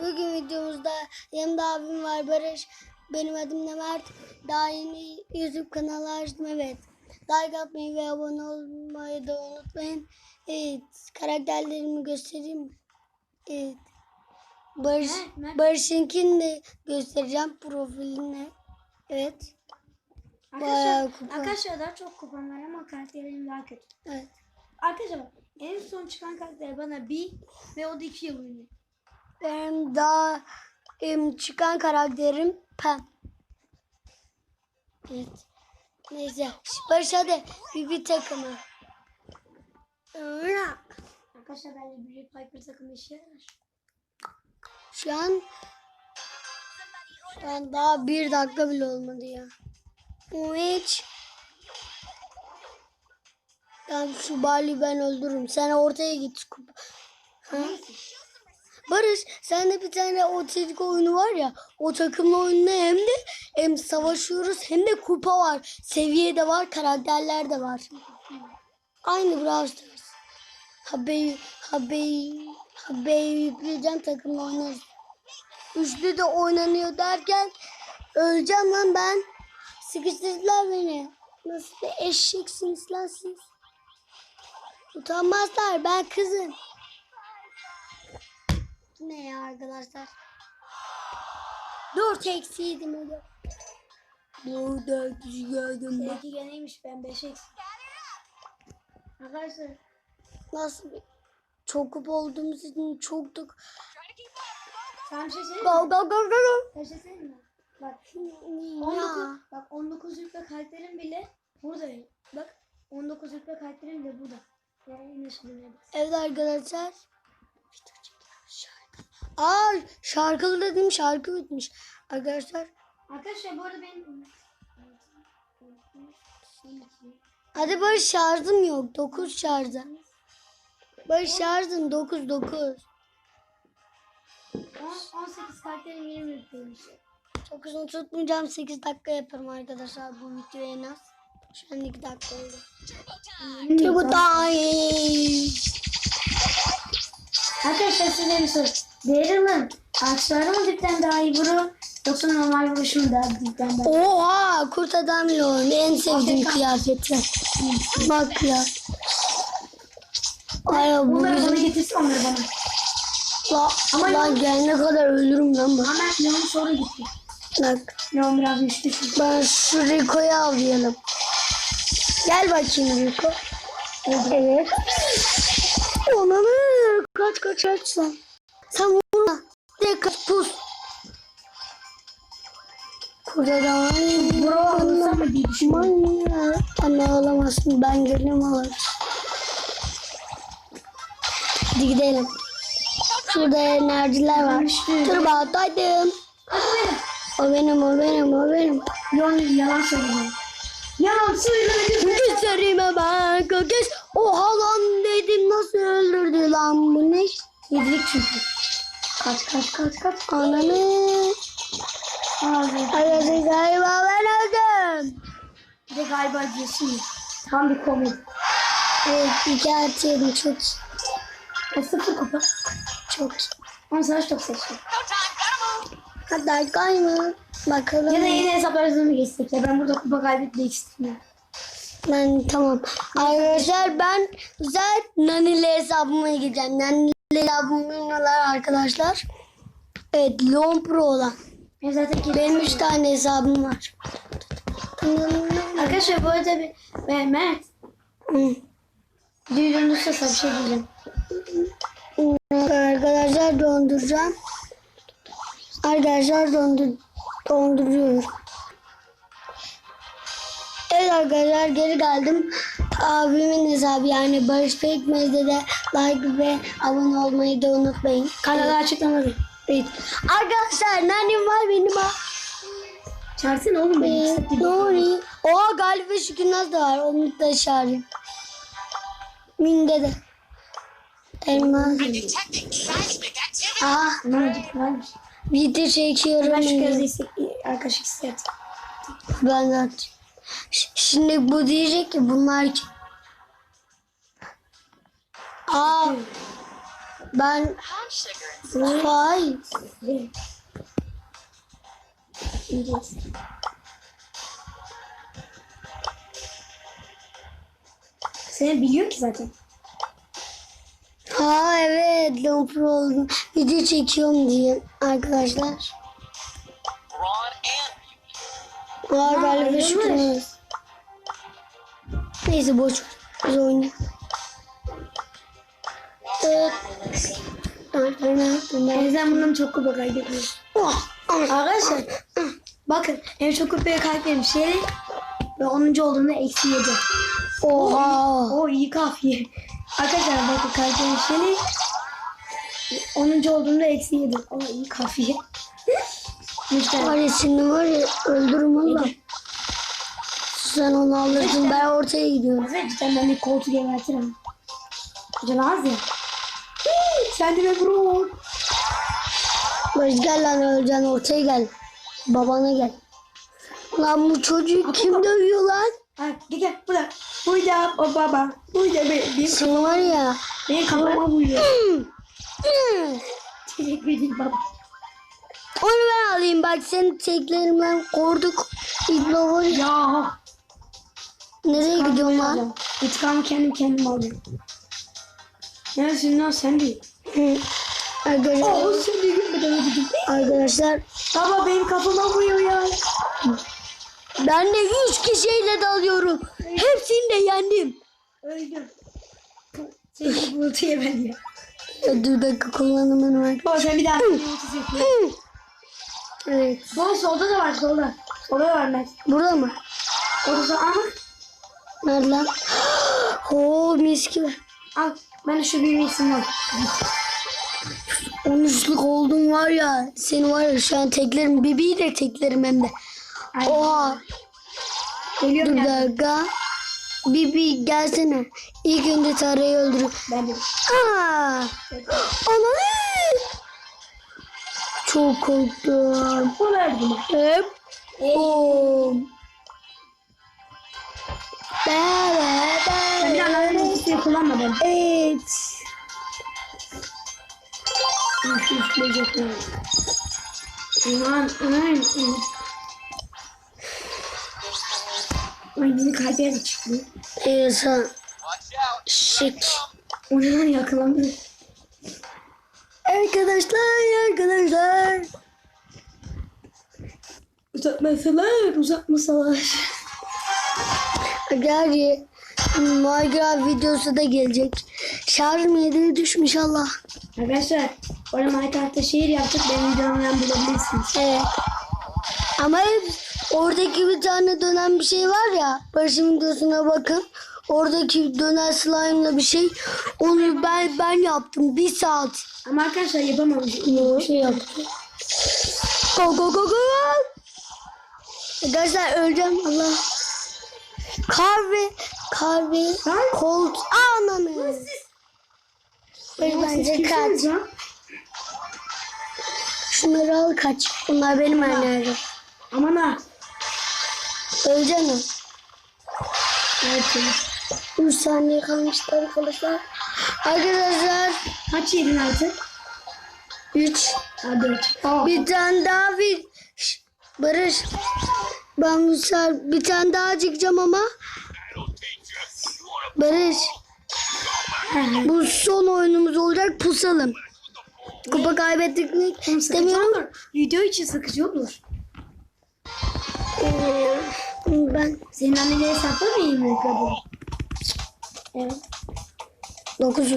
Bugün videomuzda yanımda abim var Barış. Benim adım da Mert. Daha yeni YouTube kanalı açtım evet. Like atmayı ve abone olmayı da unutmayın. Evet karakterlerimi göstereyim mi? Evet. Barış. Barış'ınkini de göstereceğim profilini. Evet. Bayağı Arkadaşlar, kupa. arkadaşlar daha çok kupam var ama karakterim daha kötü. Evet. Arkadaşlar en son çıkan karakter bana bir ve o da iki yıl oynuyor. Benim daha em, çıkan karakterim Pam. Evet. Neyse. Barış hadi bir bir takımı. Arkadaşlar bence Büyük Piper takımı işe yarar. Şu an şu an daha bir dakika bile olmadı ya. O hiç. Tamam şu Bali ben öldürürüm. Sen ortaya git. Ha? Barış sende bir tane o çocuk oyunu var ya o takımla oyununda hem de hem savaşıyoruz hem de kupa var. Seviye de var karakterler de var. Aynı Brawl Stars. Habeyi, habeyi, habeyi yükleyeceğim takımla oynarız. Üçlü de oynanıyor derken öleceğim lan ben. Sıkıştırdılar beni. Nasıl bir eşeksiniz lan siz. Utanmazlar ben kızım. Ne ya arkadaşlar? Dört eksiydim öyle. Dört eksi geldim ben. Seninki geneymiş ben beş eksi. Arkadaşlar Nasıl çok kupa olduğumuz için çok da... sana bir şey söyleyeyim mi? go go şey söyleyeyim mi? Bak Ya. 19, bak 19 rütbe karakterim bile burada. Bak 19 rütbe karakterim bile burada. Yani şimdi? Evet arkadaşlar. Aa şarkılı dedim şarkı bitmiş. Arkadaşlar Arkadaşlar bu arada benim... hadi Barış şarjım yok. 9 şarjı. Barış şarjım 9 9. 10, 18 karakterim 20 rütbeymiş. Çok uzun tutmayacağım. 8 dakika yaparım arkadaşlar bu videoyu en az. Şu an 2 dakika oldu. Turbo time. Arkadaşlar size bir soru. Daryl'ın ağaçları mı dipten daha iyi vurur? Yoksa normal vuruşu mu daha dipten daha iyi? Oha kurt adam leon en sevdiğim kıyafeti. Bak ya. Ay bu Bunları bana bizim getirsin onları bana. la, Ama lan gelene kadar ölürüm lan bak. Ama Leon sonra gitti. Bak Leon biraz düştü çünkü. ben şu Rico'yu avlayalım. Gel bakayım Rico. Evet. Onanı kaç kaç kaç sen. Sen vurma. Direkt kaç pus. Kurt adam. Bro mı diye düşünüyorum. Anne ağlamazsın. Ben gelirim ağlarım. Hadi gidelim. Şurada enerjiler var. Hadi benim. O benim, o benim, o benim. Leon yalan söylüyor. Yalan söylüyor. Gözlerime bak. Göz. Oha lan dedim. Nasıl öldürdü lan bu ne? Yedilik çünkü. Kaç kaç kaç kaç. Ananı. Arkadaşlar galiba ben öldüm. Bir de galiba diyorsun ya. Tam bir komedi. Evet, yedim. Çok iyi. O sıfır kupa. Çok iyi. Onu savaş çok seçtim. Hadi kayma. Bakalım. Ya da yeni hesaplarınızı mı geçsek ya? Ben burada kupa kaybetmek istemiyorum. Ben tamam. Arkadaşlar ben güzel Nanili hesabıma gideceğim. Nanili hesabımlar arkadaşlar. Evet Leon Pro olan. Ben zaten Benim üç tane hesabım var. Arkadaşlar bu arada bir Hı. duyduğunuzda sana bir şey diyeceğim. Arkadaşlar donduracağım. Arkadaşlar dondur donduruyorum. Evet arkadaşlar geri geldim. Abimin hesabı yani Barış Pekmez'de de like ve abone olmayı da unutmayın. Kanalı açıklamada. Evet. Arkadaşlar nanim var benim ha. Çağırsana oğlum beni. Ee. Nuri. O Galip ve Şükürnaz da var. Onu da çağırayım. Minde de. Elmas. Ah Ne oldu? Video çekiyorum. Ben şu gözü istedim. Ben de atayım. Şimdi bu diyecek ki bunlar kim? Aa Ben. Yiyeceğiz. Seni biliyor ki zaten. Ha evet Lopro oldum. Video çekiyorum diye arkadaşlar. Ha, galiba şu kırmızı. Neyse boş. Biz oynayalım. Evet. Bazen bundan çok kupa kaybediyor. Oh, ah. Arkadaşlar bakın en çok kupaya kaybettiğim şey ve 10. olduğunda eksi 7. Oha. O iyi kafiye. Arkadaşlar bakın kaybettiğim şey 10. olduğunda eksi 7. O iyi kafiye. Müşteri. Var ya öldürürüm valla. Sen onu alırsın ben ortaya gidiyorum. Mesela cidden ben bir koltuğu gebertirim. Can az ya. Sen de be bro. Barış gel lan öleceksin ortaya gel. Babana gel. Lan bu çocuğu kim dövüyor lan? Ha, gel gel burada. Burada o baba. Burada be, benim, Sen var ya. benim kafama vuruyor. Hmm. Teşekkür ederim baba. Onu ben alayım bak senin teklerimden korktuk. İblo var ya. Ya. Nereye gidiyorsun lan? İntikamı kendim kendim alacağım. Neresin lan sen değil. Hı. Arkadaşlar, Oh de gitmeden öldüm. arkadaşlar Baba benim kafama vuruyor ya. ben de 100 kişiyle dalıyorum. Hepsini de yendim. Öldüm. Seni bultuya ben ya. Ya dur dakika kullanım ben var. Baba sen bir daha. Evet. Baba solda da var solda. Solda da var Mert. Burada mı? Orada ama Nerede lan? Oo mis gibi. al. Ben şu bir isim var. 13'lük oldum var ya. Seni var ya şu an teklerim. Bibi'yi de teklerim hem de. Ay. Oha. Geliyorum Dur ya. dakika. Bibi gelsene. İlk önce Tara'yı öldürün. Ben de. Aa! Ananı! Çok korktum. Bu verdim. Hep. Bom. Be be Ben bir ben ultisini kullanmadım. Evet. Üfleyecekler. Aman aman. Ay beni kalbe de çıktı. İnsan watch out. şık. O ne lan yakalandı. Arkadaşlar arkadaşlar. Uzatmasalar uzatmasalar. Gari Minecraft videosu da gelecek. Şarjım 7'ye düşmüş Allah. Arkadaşlar orada Minecraft'ta şehir yaptık. Benim videomdan bulabilirsiniz. Evet. Ama hep oradaki bir tane dönen bir şey var ya. Barış'ın videosuna bakın. Oradaki dönen slime'la bir şey. Onu ben ben yaptım. Bir saat. Ama arkadaşlar yapamamış. Bir şey yaptım. Go go go go. Arkadaşlar öleceğim Allah. Kahve, kahve, kolt, ananı. Böyle bence kaç. Şunları al kaç. Bunlar benim enerjim. Aman ha. Öleceksin mi? Evet. 3 saniye kalmıştı arkadaşlar. Arkadaşlar Kaç yedin artık? 3. Ha dört. Aa. Bir tane daha bir Şş, Barış. Ben bu sefer bir tane daha çıkacağım ama. Barış. Bu son oyunumuz olacak pusalım. Kupa kaybettik mi? İstemiyorum. Video için sıkıcı olur. Ee, Ben Senin annene hesapla mı kadın? Evet. 9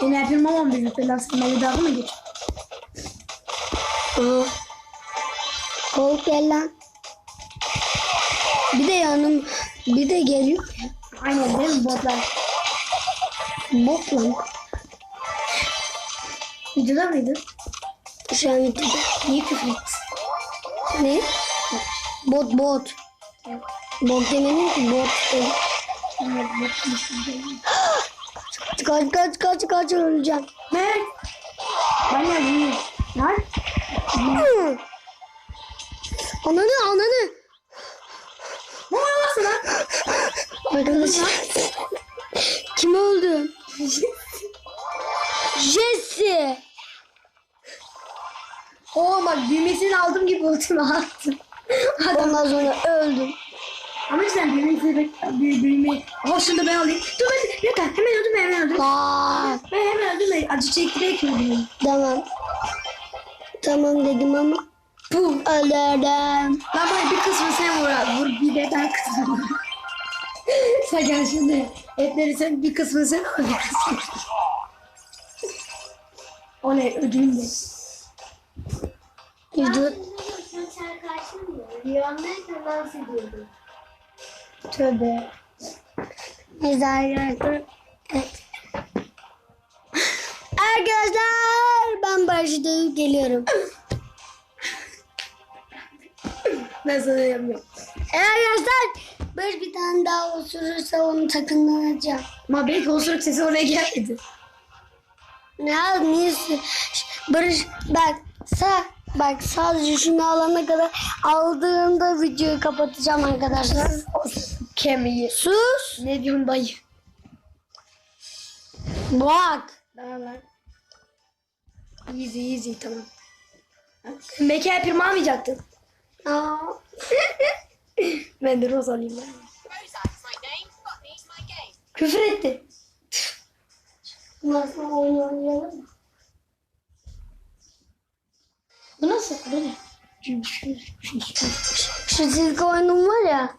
Benim yapayım ama bir rütbe lan sen benimle dalga mı geç? Kol gel lan. Bir de yanım bir de geliyor ya. Aynen değil mi botlar? Bok lan. Videoda mıydı? Şu an videoda. Niye küfür? Ne? Bot bot. Bot demedim ki bot. değil. Kaç kaç kaç kaç öleceğim. Mert! Ben geldim. Lan! Ananı ananı. Ne oluyor lan? Arkadaşlar. Kim öldü? Jesse. Oo bak büyümesini aldım gibi ultimi attım. Ondan sonra öldüm. Ama sen büyü, büyümeyi. Aha şunu da ben alayım. Dur ben yeter. Hemen öldüm hemen öldüm. Aa, Ben hemen öldüm. Acı çektirerek öldüm. tamam. Tamam dedim ama. Puh. Öldürdüm. Lan bana bir kısmı sen vur abi. Vur bir de ben kısmı. sen gel şimdi. Etleri sen bir kısmı sen vur. bir kısmı. O ne ödülüm de. Karşılamıyor. Rüyamdayken dans ediyordum. Tövbe. gördüm. Evet. Arkadaşlar ben Barış'ta geliyorum. Ben sana yapmıyorum. E arkadaşlar Barış bir tane daha osurursa onu takımlanacağım. Ama belki osuruk sesi oraya gelmedi. Ya niye? Barış bak sağ bak sadece şunu alana kadar aldığımda videoyu kapatacağım arkadaşlar. Kemiği. Sus. Ne diyorsun dayı? Bak. Tamam lan. Easy easy tamam. Mekan pirma almayacaktın. Aa, Ben de roz alayım ben. Küfür etti. nasıl oyun oynayalım mı? Bu nasıl? Bu ne? Şu çizgi oyunum var ya.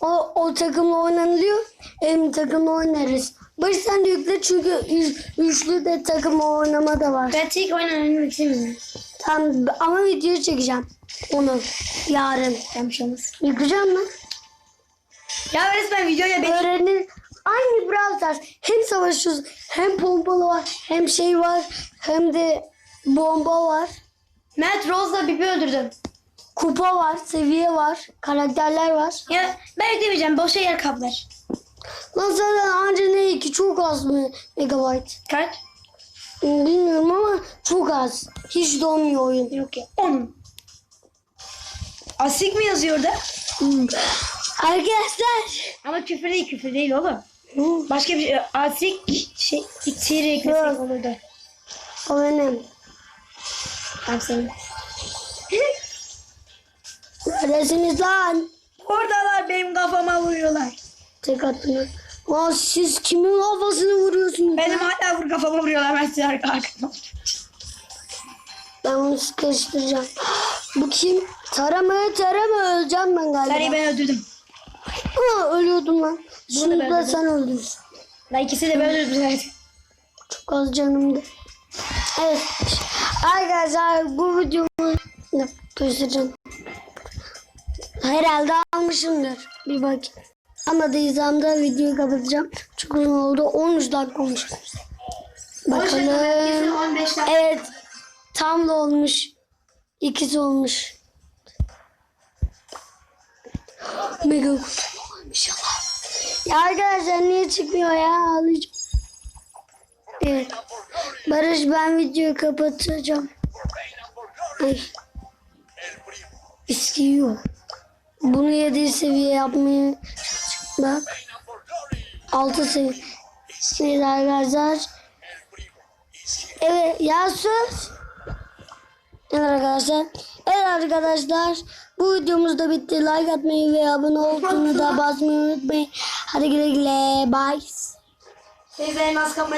O, o takımla oynanılıyor. Hem takımla oynarız. Barış sen de yükle çünkü üç, üçlü de takımla oynama da var. Ben tek oynamak istemiyorum. Tamam ama video çekeceğim. Onu yarın. Olmaz. Yükleyeceğim mi? Ya resmen videoya beni... Öğrenin. Aynı Brawl Stars. Hem savaşıyoruz hem pompalı var hem şey var hem de bomba var. Mert Rose'la Bibi öldürdüm. Kupa var, seviye var, karakterler var. Ya ben yüklemeyeceğim. Boşa yer kaplar. Lan zaten anca ne iki çok az mı megabyte? Kaç? Bilmiyorum ama çok az. Hiç donmuyor oyun. Yok ya. 10. Asik mi yazıyor orada? Hmm. Arkadaşlar. Ama küfür değil küfür değil oğlum. Hmm. Başka bir şey. Asik şey içeri eklesek Yok. olurdu. O benim. Tamam senin. Neredesiniz lan? Oradalar benim kafama vuruyorlar. Tek attınız. Aa, siz kimin kafasını vuruyorsunuz? Benim hala vur kafama vuruyorlar ben size arka. Ben onu sıkıştıracağım. Bu kim? Tarama tarama öleceğim ben galiba. Sarıyı ben öldürdüm. Aa, ölüyordum lan. Ben de öldürdüm. sen öldün. Lan ikisi de ben öldürdüm zaten. Çok az canımdı. Evet. Arkadaşlar bu videomu Yok, göstereceğim. Herhalde almışımdır. Bir bak. Anladıysam da videoyu kapatacağım. Çok uzun oldu. 13 dakika olmuş. Bakalım. 15 dakika. Evet. Tam da olmuş. İkisi olmuş. Mega kutu olmuş ama. Ya arkadaşlar niye çıkmıyor ya? Ağlayacağım. Evet. Barış ben videoyu kapatacağım. Ay. İstiyor. Bunu 7 seviye yapmayı bak. 6 seviye. Şimdi arkadaşlar. Evet ya. Evet arkadaşlar. Evet arkadaşlar. Bu videomuz da bitti. Like atmayı ve abone olmayı da basmayı unutmayın. Hadi güle güle. Bye. Teyze elmas